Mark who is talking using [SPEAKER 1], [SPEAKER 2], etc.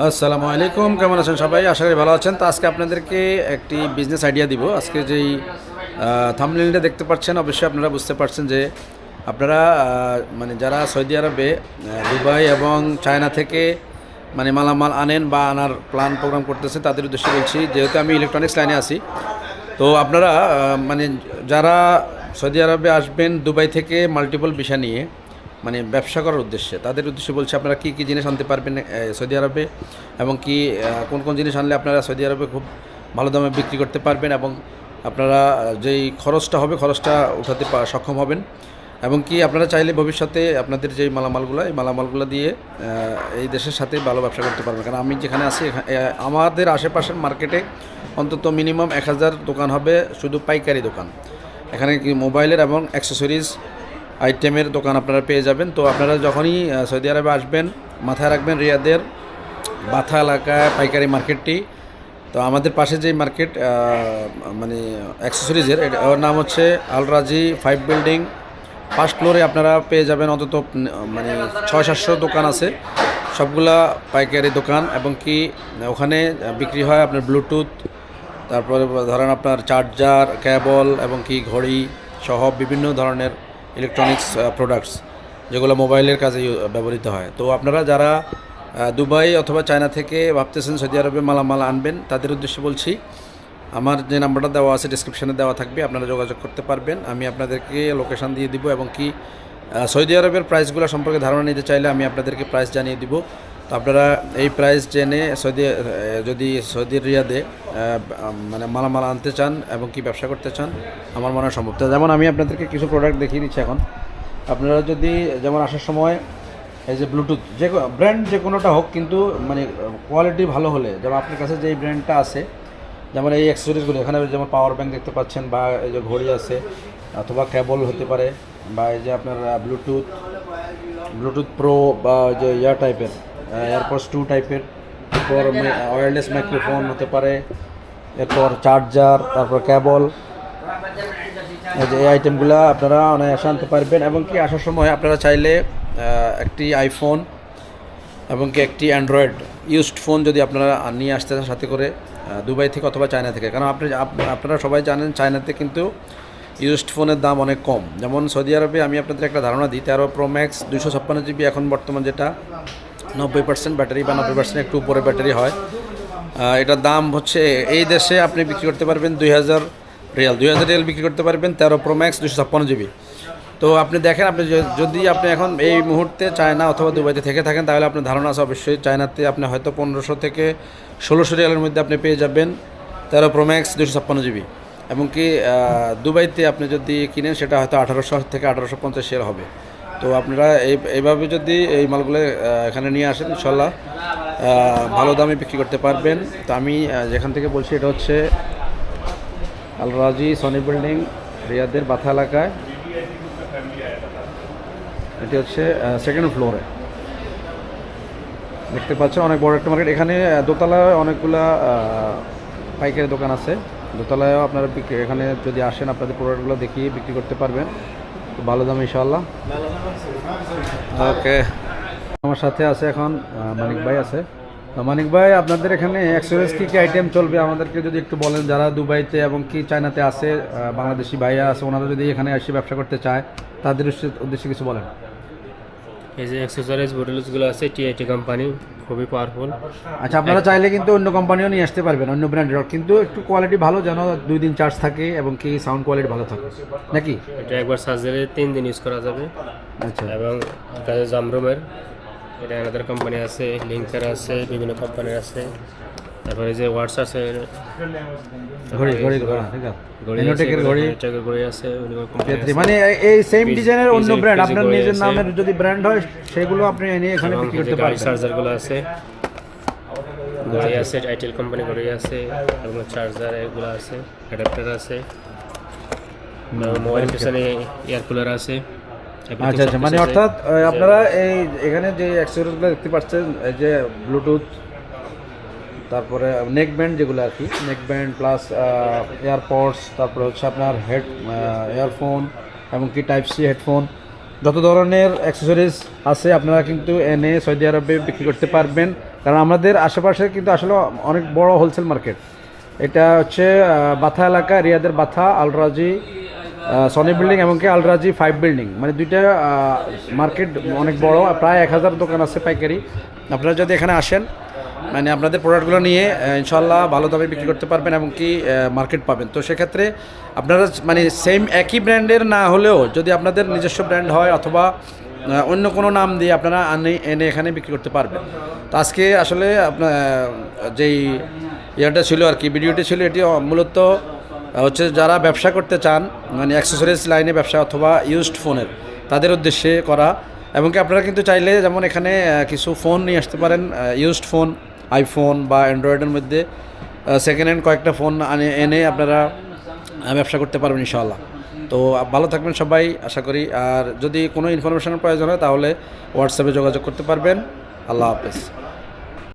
[SPEAKER 1] আসসালামু আলাইকুম, কেমন আছেন সবাই? আশা করি ভালো আছেন। তো আজকে আপনাদেরকে একটি বিজনেস আইডিয়া দিব। আজকে যেই থামলিনটা দেখতে পাচ্ছেন, অবশ্যই আপনারা বুঝতে পারছেন যে আপনারা মানে যারা সৌদি আরবে দুবাই এবং চায়না থেকে মানে মালামাল আনেন বা আনার প্ল্যান প্রোগ্রাম করতেছে, তাদের উদ্দেশ্যে বলছি, যেহেতু আমি ইলেকট্রনিক্স লাইনে আছি, তো আপনারা মানে যারা সৌদি আরবে আসবেন, দুবাই থেকে মাল্টিপল ভিসা নিয়ে মানে ব্যবসা করার উদ্দেশ্যে। তাদের উদ্দেশ্যে বলছে, আপনারা কী কী জিনিস আনতে পারবেন সৌদি আরবে? এবং কি কোন কোন জিনিস আনলে আপনারা সৌদি আরবে খুব ভালো দামে বিক্রি করতে পারবেন এবং আপনারা যেই খরচটা হবে, খরচটা উঠাতে সক্ষম হবেন। এবং কি আপনারা চাইলে ভবিষ্যতে আপনাদের যেই মালামালগুলো, এই মালামালগুলো দিয়ে এই দেশের সাথে ভালো ব্যবসা করতে পারবেন। কারণ আমি যেখানে আছি আমাদের আশেপাশের মার্কেটে অন্তত মিনিমাম এক হাজার দোকান হবে শুধু পাইকারি দোকান। এখানে কি মোবাইলের এবং অ্যাক্সেসরিজ আইটেমের দোকান আপনারা পেয়ে যাবেন। তো আপনারা যখনই সৌদি আরবে আসবেন, মাথায় রাখবেন রিয়াদের বাথা এলাকায় পাইকারি মার্কেটটি। তো আমাদের পাশে যে মার্কেট মানে অ্যাক্সেসরিজের ওর নাম হচ্ছে আলরাজি ফাইভ বিল্ডিং ফার্স্ট ফ্লোরে আপনারা পেয়ে যাবেন অন্তত মানে ছয় সাতশো দোকান আছে। সবগুলা পাইকারি দোকান এবং কি, ওখানে বিক্রি হয় আপনার ব্লুটুথ, তারপরে ধরেন আপনার চার্জার কেবল এবং কি ঘড়ি সহ বিভিন্ন ধরনের ইলেকট্রনিক্স প্রোডাক্টস যেগুলো মোবাইলের কাজে ব্যবহৃত হয়। তো আপনারা যারা দুবাই অথবা চায়না থেকে ভাবতেছেন সৌদি আরবে মালামাল আনবেন, তাদের উদ্দেশ্যে বলছি, আমার যে নাম্বারটা দেওয়া আছে ডিসক্রিপশানে দেওয়া থাকবে, আপনারা যোগাযোগ করতে পারবেন। আমি আপনাদেরকে লোকেশান দিয়ে দিব এবং কি সৌদি আরবের প্রাইসগুলো সম্পর্কে ধারণা নিতে চাইলে আমি আপনাদেরকে প্রাইস জানিয়ে দিব। তো আপনারা এই প্রাইস জেনে সৌদি যদি সৌদি রিয়াদে মানে মালামাল আনতে চান এবং কি ব্যবসা করতে চান, আমার মনে হয় সম্ভব। যেমন আমি আপনাদেরকে কিছু প্রোডাক্ট দেখিয়ে দিচ্ছি এখন। আপনারা যদি, যেমন আসার সময় এই যে ব্লুটুথ যে ব্র্যান্ড যে কোনোটা হোক কিন্তু মানে কোয়ালিটি ভালো হলে, যেমন আপনার কাছে যে এই ব্র্যান্ডটা আছে, যেমন এই অ্যাক্সেসরিজগুলো এখানে যেমন পাওয়ার ব্যাঙ্ক দেখতে পাচ্ছেন বা এই যে ঘড়ি আছে, অথবা কেবল হতে পারে, বা এই যে আপনার ব্লুটুথ ব্লুটুথ প্রো বা যে ইয়ার টাইপের এয়ারপোর্টস টু টাইপের এরপর ওয়্যারলেস মাইক্রোফোন হতে পারে। এরপর চার্জার তারপর কেবল এই যে এই আইটেমগুলো আপনারা অনায়াসে আনতে পারবেন। এবং কি আসার সময় আপনারা চাইলে একটি আইফোন এবং কি একটি অ্যান্ড্রয়েড ইউজড ফোন যদি আপনারা নিয়ে আসতে চান সাথে করে দুবাই থেকে অথবা চায়না থেকে। কারণ আপনি আপ- আপনারা সবাই জানেন চায়নাতে কিন্তু ইউজড ফোনের দাম অনেক কম। যেমন সৌদি আরবে আমি আপনাদের একটা ধারণা দিই তেরো প্রো ম্যাক্স দুশো ছাপ্পান্ন জিবি এখন বর্তমান যেটা নব্বই পার্সেন্ট ব্যাটারি বা নব্বই পার্সেন্ট একটু উপরে ব্যাটারি হয়। এটার দাম হচ্ছে এই দেশে আপনি বিক্রি করতে পারবেন দুই হাজার রিয়াল। দুই হাজার রিয়াল বিক্রি করতে পারবেন তেরো প্রো ম্যাক্স দুশো ছাপ্পান্ন জিবি। তো আপনি দেখেন, আপনি যদি আপনি এখন এই মুহূর্তে চায়না অথবা দুবাইতে থেকে থাকেন, তাহলে আপনার ধারণা আছে অবশ্যই চায়নাতে আপনি হয়তো পনেরোশো থেকে ষোলোশো রিয়ালের মধ্যে আপনি পেয়ে যাবেন তেরো প্রো ম্যাক্স দুশো ছাপ্পান্ন জিবি। এমনকি দুবাইতে আপনি যদি কিনেন, সেটা হয়তো আঠারোশো থেকে আঠারোশো পঞ্চাশ শেয়ার হবে। তো আপনারা এই, এইভাবে যদি এই মালগুলো এখানে নিয়ে আসেন, ইনশাল্লাহ ভালো দামে বিক্রি করতে পারবেন। তো আমি যেখান থেকে বলছি, এটা হচ্ছে আল রাজি সনি বিল্ডিং, রিয়াদের বাথা এলাকায়। এটি হচ্ছে সেকেন্ড ফ্লোরে দেখতে পাচ্ছেন অনেক বড় একটা মার্কেট এখানে দোতলায় অনেকগুলা পাইকারি দোকান আছে। দোতলায়ও আপনারা এখানে যদি আসেন, আপনাদের প্রোডাক্টগুলো দেখিয়ে বিক্রি করতে পারবেন। ভালো দাম ইনশাল্লাহ ওকে। আমার সাথে আছে এখন মানিক ভাই আছে। তো মানিক ভাই আপনাদের এখানে অ্যাক্সেসরিজ কী কী আইটেম চলবে? আমাদেরকে যদি একটু বলেন যারা দুবাইতে এবং কি চায়নাতে আছে বাংলাদেশি ভাইয়া আছে ওনারা যদি এখানে এসে ব্যবসা করতে চায় তাদের উদ্দেশ্যে- উদ্দেশ্যে কিছু বলেন।
[SPEAKER 2] এই যে অ্যাক্সেসরিজ বটলসগুলো আছে টিআইটি কোম্পানি খুবই পাওয়ারফুল
[SPEAKER 1] আচ্ছা আপনারা চাইলে কিন্তু অন্য কোম্পানিও নিয়ে আসতে পারবেন অন্য ব্র্যান্ডের কিন্তু একটু কোয়ালিটি ভালো যেন দুই দিন চার্জ থাকে এবং কি সাউন্ড কোয়ালিটি ভালো থাকে। নাকি?
[SPEAKER 2] এটা একবার চার্জ দিলে তিন দিন ইউজ করা যাবে।
[SPEAKER 1] আচ্ছা।
[SPEAKER 2] এবং তাদের জামরুমের এটা আমাদের কোম্পানি আছে লিঙ্কার আছে বিভিন্ন কোম্পানির আছে। তারপরে যে ওয়াটস আছে
[SPEAKER 1] ঘড়ি ঘড়ি ঘড়ি ঠিক ঘড়ি
[SPEAKER 2] ঘড়ি। আছে।
[SPEAKER 1] মানে এই সেম ডিজাইনের অন্য ব্র্যান্ড আপনার নিজের নামের যদি ব্র্যান্ড হয় সেগুলো আপনি এনে এখানে বিক্রি করতে
[SPEAKER 2] চার্জারগুলো আছে। ঘড়ি আছে আইটেল কোম্পানি ঘড়ি আছে এবং চার্জার এগুলো আছে অ্যাডাপ্টার আছে। মোবাইল পিছনে এয়ার কুলার আছে।
[SPEAKER 1] আচ্ছা আচ্ছা মানে অর্থাৎ আপনারা এই এখানে যে অ্যাক্সেসরিজগুলো দেখতে পাচ্ছেন এই যে ব্লুটুথ তারপরে নেক ব্যান্ড যেগুলো আর কি নেক ব্যান্ড প্লাস এয়ারপডস তারপরে হচ্ছে আপনার হেড ইয়ারফোন এমনকি টাইপ সি হেডফোন যত ধরনের অ্যাক্সেসরিজ আছে আপনারা কিন্তু এনে সৌদি আরবে বিক্রি করতে পারবেন। কারণ আমাদের আশেপাশে কিন্তু আসলে অনেক বড় হোলসেল মার্কেট এটা হচ্ছে বাথা এলাকা, রিয়াদের Batha, Al Rajhi Sony building এমনকি আলরাজি ফাইভ বিল্ডিং মানে দুইটা মার্কেট অনেক বড়, প্রায় এক হাজার দোকান আছে পাইকারি। আপনারা যদি এখানে আসেন মানে আপনাদের প্রোডাক্টগুলো নিয়ে ইনশাল্লাহ ভালো দামে বিক্রি করতে পারবেন এবং কি মার্কেট পাবেন। তো সেক্ষেত্রে আপনারা মানে সেম একই ব্র্যান্ডের না হলেও যদি আপনাদের নিজস্ব ব্র্যান্ড হয় অথবা অন্য কোনো নাম দিয়ে আপনারা আনে, এনে এখানে বিক্রি করতে পারবেন। তো আজকে আসলে আপনার যেই ইয়েটা ছিল আর কি, ভিডিওটি ছিল, এটি মূলত হচ্ছে যারা ব্যবসা করতে চান মানে অ্যাক্সেসরিজ লাইনে ব্যবসা অথবা ইউজড ফোনের তাদের উদ্দেশ্যে করা। এবং কি আপনারা কিন্তু চাইলে যেমন এখানে কিছু ফোন নিয়ে আসতে পারেন ইউজড ফোন আইফোন বা অ্যান্ড্রয়েডের মধ্যে সেকেন্ড হ্যান্ড কয়েকটা ফোন আনে, এনে আপনারা ব্যবসা করতে পারবেন ইনশাআল্লাহ। তো ভালো থাকবেন সবাই, আশা করি। আর যদি কোনো ইনফরমেশনের প্রয়োজন হয়, তাহলে হোয়াটসঅ্যাপে যোগাযোগ করতে পারবেন। আল্লাহ হাফেজ।